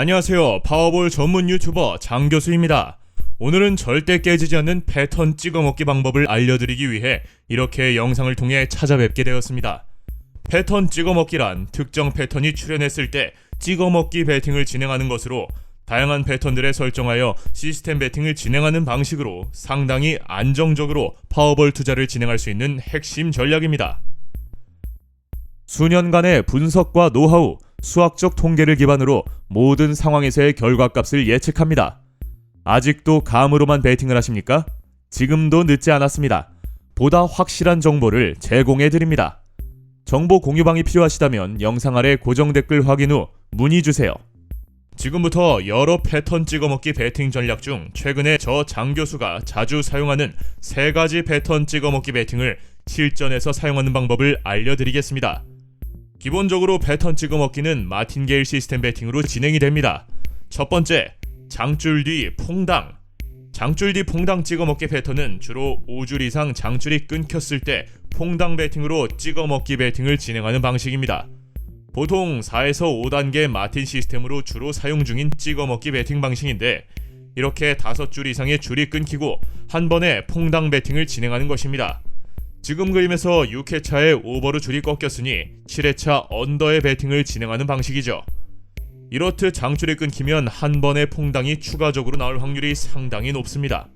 안녕하세요. 파워볼 전문 유튜버 장 교수입니다. 오늘은 절대 깨지지 않는 패턴 찍어먹기 방법을 알려드리기 위해 이렇게 영상을 통해 찾아뵙게 되었습니다. 패턴 찍어먹기란 특정 패턴이 출현했을 때 찍어먹기 배팅을 진행하는 것으로 다양한 패턴들에 설정하여 시스템 배팅을 진행하는 방식으로 상당히 안정적으로 파워볼 투자를 진행할 수 있는 핵심 전략입니다. 수년간의 분석과 노하우, 수학적 통계를 기반으로 모든 상황에서의 결과값을 예측합니다. 아직도 감으로만 베팅을 하십니까? 지금도 늦지 않았습니다. 보다 확실한 정보를 제공해 드립니다. 정보 공유방이 필요하시다면 영상 아래 고정 댓글 확인 후 문의 주세요. 지금부터 여러 패턴 찍어먹기 베팅 전략 중 최근에 저 장 교수가 자주 사용하는 세 가지 패턴 찍어먹기 베팅을 실전에서 사용하는 방법을 알려드리겠습니다. 기본적으로 패턴 찍어 먹기는 마틴게일 시스템 베팅으로 진행이 됩니다. 첫 번째, 장줄 뒤 퐁당. 장줄 뒤 퐁당 찍어 먹기 패턴은 주로 5줄 이상 장줄이 끊겼을 때 퐁당 베팅으로 찍어 먹기 베팅을 진행하는 방식입니다. 보통 4에서 5단계 마틴 시스템으로 주로 사용 중인 찍어 먹기 베팅 방식인데 이렇게 5줄 이상의 줄이 끊기고 한 번에 퐁당 베팅을 진행하는 것입니다. 지금 그림에서 6회차에 오버로 줄이 꺾였으니 7회차 언더의 배팅을 진행하는 방식이죠. 이렇듯 장줄이 끊기면 한 번의 퐁당이 추가적으로 나올 확률이 상당히 높습니다.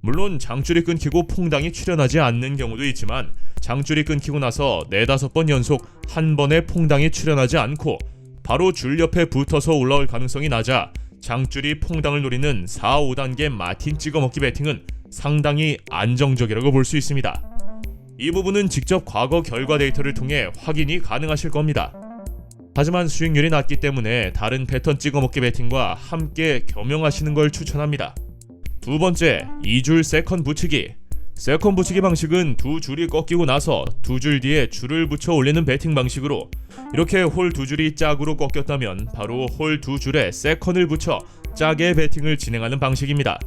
물론 장줄이 끊기고 퐁당이 출현하지 않는 경우도 있지만 장줄이 끊기고 나서 네다섯 번 연속 한 번의 퐁당이 출현하지 않고 바로 줄 옆에 붙어서 올라올 가능성이 낮아 장줄이 퐁당을 노리는 4, 5단계 마틴 찍어먹기 배팅은 상당히 안정적이라고 볼 수 있습니다. 이 부분은 직접 과거 결과 데이터를 통해 확인이 가능하실 겁니다. 하지만 수익률이 낮기 때문에 다른 패턴 찍어먹기 배팅과 함께 겸용하시는 걸 추천합니다. 두 번째, 2줄 세컨 붙이기. 세컨 붙이기 방식은 두 줄이 꺾이고 나서 두 줄 뒤에 줄을 붙여 올리는 배팅 방식으로 이렇게 홀 두 줄이 짝으로 꺾였다면 바로 홀 두 줄에 세컨을 붙여 짝의 배팅을 진행하는 방식입니다.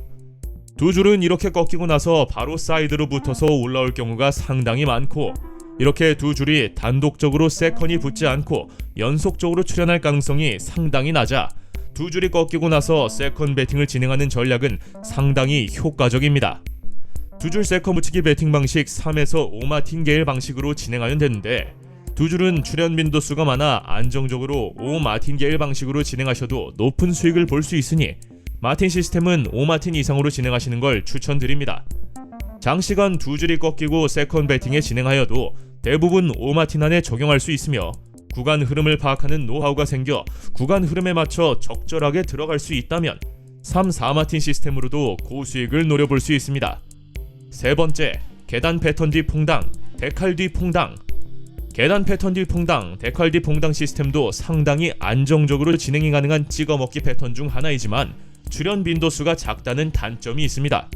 두 줄은 이렇게 꺾이고 나서 바로 사이드로 붙어서 올라올 경우가 상당히 많고 이렇게 두 줄이 단독적으로 세컨이 붙지 않고 연속적으로 출현할 가능성이 상당히 낮아 두 줄이 꺾이고 나서 세컨 배팅을 진행하는 전략은 상당히 효과적입니다. 두 줄 세컨 붙이기 배팅 방식 3에서 5마틴게일 방식으로 진행하면 되는데 두 줄은 출현 빈도수가 많아 안정적으로 5마틴게일 방식으로 진행하셔도 높은 수익을 볼 수 있으니 마틴 시스템은 5마틴 이상으로 진행하시는 걸 추천드립니다. 장시간 두 줄이 꺾이고 세컨 배팅에 진행하여도 대부분 5마틴 안에 적용할 수 있으며 구간 흐름을 파악하는 노하우가 생겨 구간 흐름에 맞춰 적절하게 들어갈 수 있다면 3, 4마틴 시스템으로도 고수익을 노려볼 수 있습니다. 세 번째, 계단 패턴 뒤 퐁당, 데칼 뒤 퐁당. 계단 패턴 뒤 퐁당, 데칼 뒤 퐁당 시스템도 상당히 안정적으로 진행이 가능한 찍어먹기 패턴 중 하나이지만 출현 빈도수가 작다는 단점이 있습니다.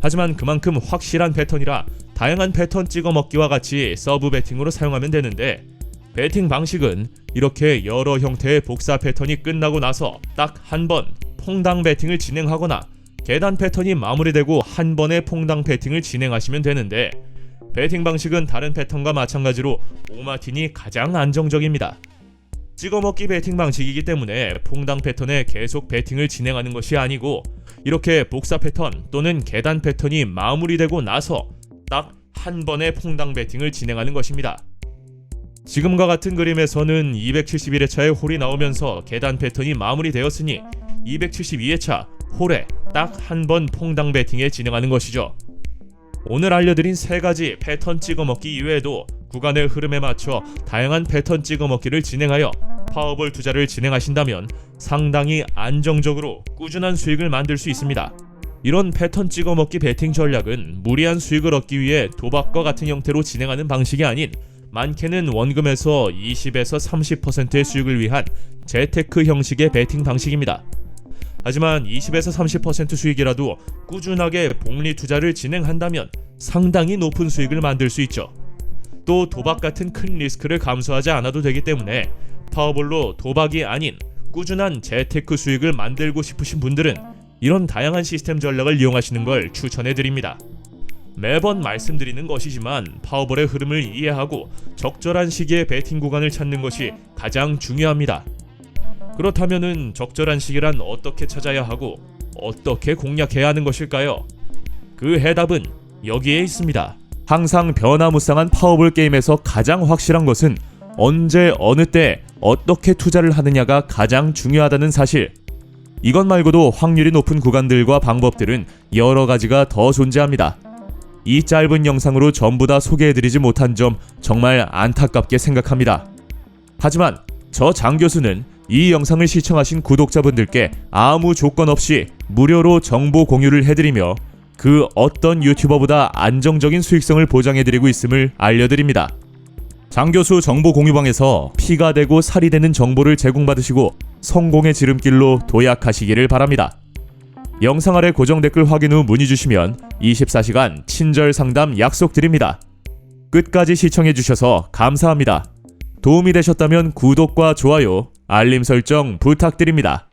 하지만 그만큼 확실한 패턴이라 다양한 패턴 찍어 먹기와 같이 서브 배팅으로 사용하면 되는데 배팅 방식은 이렇게 여러 형태의 복사 패턴이 끝나고 나서 딱 한 번 퐁당 배팅을 진행하거나 계단 패턴이 마무리되고 한 번의 퐁당 배팅을 진행하시면 되는데 배팅 방식은 다른 패턴과 마찬가지로 오마틴이 가장 안정적입니다. 찍어먹기 배팅 방식이기 때문에 퐁당 패턴에 계속 배팅을 진행하는 것이 아니고 이렇게 복사 패턴 또는 계단 패턴이 마무리되고 나서 딱 한 번의 퐁당 배팅을 진행하는 것입니다. 지금과 같은 그림에서는 271회차에 홀이 나오면서 계단 패턴이 마무리되었으니 272회차 홀에 딱 한 번 퐁당 배팅에 진행하는 것이죠. 오늘 알려드린 세 가지 패턴 찍어먹기 이외에도 구간의 흐름에 맞춰 다양한 패턴 찍어먹기를 진행하여 파워볼 투자를 진행하신다면 상당히 안정적으로 꾸준한 수익을 만들 수 있습니다. 이런 패턴 찍어먹기 베팅 전략은 무리한 수익을 얻기 위해 도박과 같은 형태로 진행하는 방식이 아닌 많게는 원금에서 20에서 30%의 수익을 위한 재테크 형식의 베팅 방식입니다. 하지만 20에서 30% 수익이라도 꾸준하게 복리 투자를 진행한다면 상당히 높은 수익을 만들 수 있죠. 또 도박 같은 큰 리스크를 감수하지 않아도 되기 때문에 파워볼로 도박이 아닌 꾸준한 재테크 수익을 만들고 싶으신 분들은 이런 다양한 시스템 전략을 이용하시는 걸 추천해 드립니다. 매번 말씀드리는 것이지만 파워볼의 흐름을 이해하고 적절한 시기에 배팅 구간을 찾는 것이 가장 중요합니다. 그렇다면은 적절한 시기란 어떻게 찾아야 하고 어떻게 공략해야 하는 것일까요? 그 해답은 여기에 있습니다. 항상 변화무쌍한 파워볼 게임에서 가장 확실한 것은 언제 어느 때 어떻게 투자를 하느냐가 가장 중요하다는 사실. 이것 말고도 확률이 높은 구간들과 방법들은 여러 가지가 더 존재합니다. 이 짧은 영상으로 전부 다 소개해드리지 못한 점 정말 안타깝게 생각합니다. 하지만 저 장 교수는 이 영상을 시청하신 구독자분들께 아무 조건 없이 무료로 정보 공유를 해드리며 그 어떤 유튜버보다 안정적인 수익성을 보장해드리고 있음을 알려드립니다. 장 교수 정보 공유방에서 피가 되고 살이 되는 정보를 제공받으시고 성공의 지름길로 도약하시기를 바랍니다. 영상 아래 고정 댓글 확인 후 문의 주시면 24시간 친절 상담 약속드립니다. 끝까지 시청해 주셔서 감사합니다. 도움이 되셨다면 구독과 좋아요, 알림 설정 부탁드립니다.